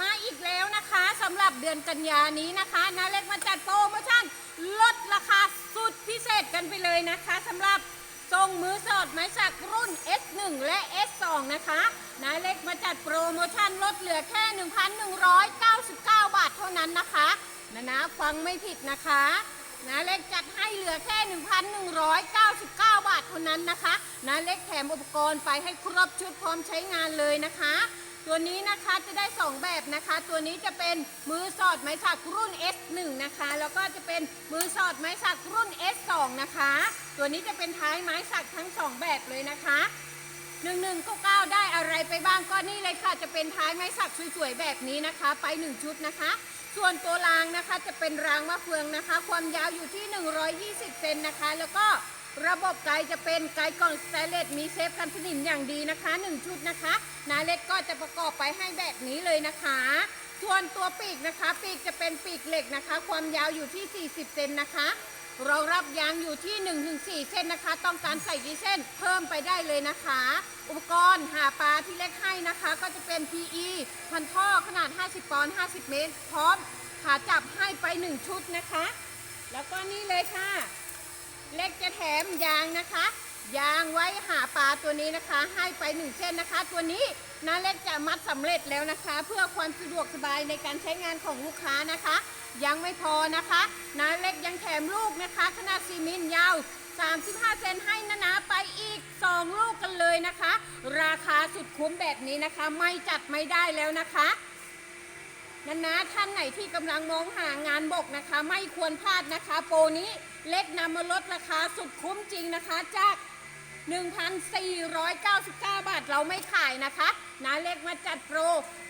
มาอีกแล้วนะคะสำหรับเดือนกันยานี้นะคะนาเล็กมาจัดโปรโมชั่นลดราคาสุดพิเศษกันไปเลยนะคะสำหรับทรงมือสอดไม้สักรุ่น S1 และ S2 นะคะนาเล็กมาจัดโปรโมชั่นลดเหลือแค่ 1,199 บาทเท่านั้นนะคะนะนะฟังไม่ผิดนะคะนาเล็กจัดให้เหลือแค่ 1,199 บาทเท่านั้นนะคะนาเล็กแถมอุปกรณ์ไปให้ครบชุดพร้อมใช้งานเลยนะคะ ตัวนี้นะคะจะได้ 2 แบบนะคะ ตัวนี้จะเป็นมือสอดไม้สักรุ่น S1 นะคะ แล้วก็จะเป็นมือสอดไม้สักรุ่น S2 นะคะ ตัวนี้จะเป็นท้ายไม้สักทั้ง 2 แบบเลยนะคะ1 1 9 9ได้อะไรไปบ้างก็นี่เลยค่ะ จะเป็นท้ายไม้สักสวยๆแบบนี้นะคะ ไป 1 ชุดนะคะ ส่วนตัวรางนะคะจะเป็นรางมะเฟืองนะคะ ความยาวอยู่ที่ 120 เซนนะคะ แล้วก็ ระบบไกจะเป็นไกกล่องสแตนเลสมีเซฟกันสนิมอย่างดีนะคะ1ชุดนะคะนาเล็กก็จะประกอบไปให้แบบนี้เลยนะคะ ส่วนตัวปีกนะคะ ปีกจะเป็นปีกเหล็กนะคะ ความยาวอยู่ที่ 40 เซนนะคะรองรับยางอยู่ที่ 1-4 เส้นนะคะ ต้องการใส่กี่เส้นเพิ่มไปได้เลยนะคะ อุปกรณ์หาปลาที่เล็กให้นะคะ ก็จะเป็น PE พันท่อขนาด 50 ปอนด์ 50 เมตร พร้อมขาจับให้ไป 1 ชุดนะคะ แล้วก็นี่เลยค่ะ เล็กจะแถมยางนะคะ ยางไว้หาปลาตัวนี้นะคะ ให้ไปหนึ่งเส้นนะคะ ตัวนี้นาเล็กจะมัดสำเร็จแล้วนะคะ เพื่อความสะดวกสบายในการใช้งานของลูกค้านะคะ ยังไม่พอนะคะนาเล็กยังแถมลูกนะคะ ขนาด4มิลยาว 35 เซนให้นะนะไปอีก 2 ลูกกันเลยนะคะ ราคาสุดคุ้มแบบนี้นะคะ ไม่จัดไม่ได้แล้วนะคะนันนะท่านไหนที่กำลังมองหางานบกนะคะ ไม่ควรพลาดนะคะ โปรนี้ เล็กนำมาลดราคาสุดคุ้มจริงนะคะ จาก 1,499 บาทเราไม่ขายนะคะนาเล็กมาจัดโปร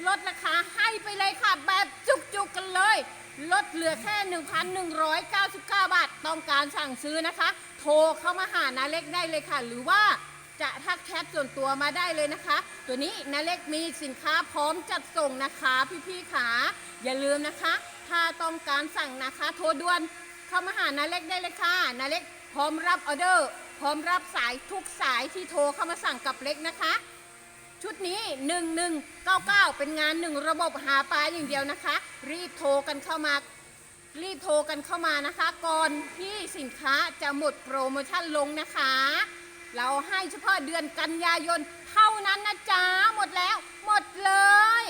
ลดราคาให้ไปเลยค่ะ แบบจุกๆกันเลย ลดเหลือแค่ 1,199 บาท ต้องการสั่งซื้อนะคะ โทรเข้ามาหานาเล็กได้เลยค่ะ หรือว่าจะทักแชทส่วนตัวมาได้เลยนะคะ ตัวนี้นาเล็กมีสินค้าพร้อมจัดส่งนะคะ พี่ๆขาอย่าลืมนะคะ ถ้าต้องการสั่งนะคะ โทรด่วน เข้ามาหานาเล็กได้เลยค่ะนาเล็กพร้อมรับออเดอร์ พร้อมรับสายทุกสายที่โทรเข้ามาสั่งกับเล็กนะคะ ชุดนี้ 1199 เป็นงานหนึ่งระบบหาปลาอย่างเดียวนะคะ รีบโทรกันเข้ามา รีบโทรกันเข้ามานะคะ ก่อนที่สินค้าจะหมดโปรโมชั่นลงนะคะ เราให้เฉพาะเดือนกันยายนเท่านั้นนะจ๊ะหมดแล้ว หมดเลย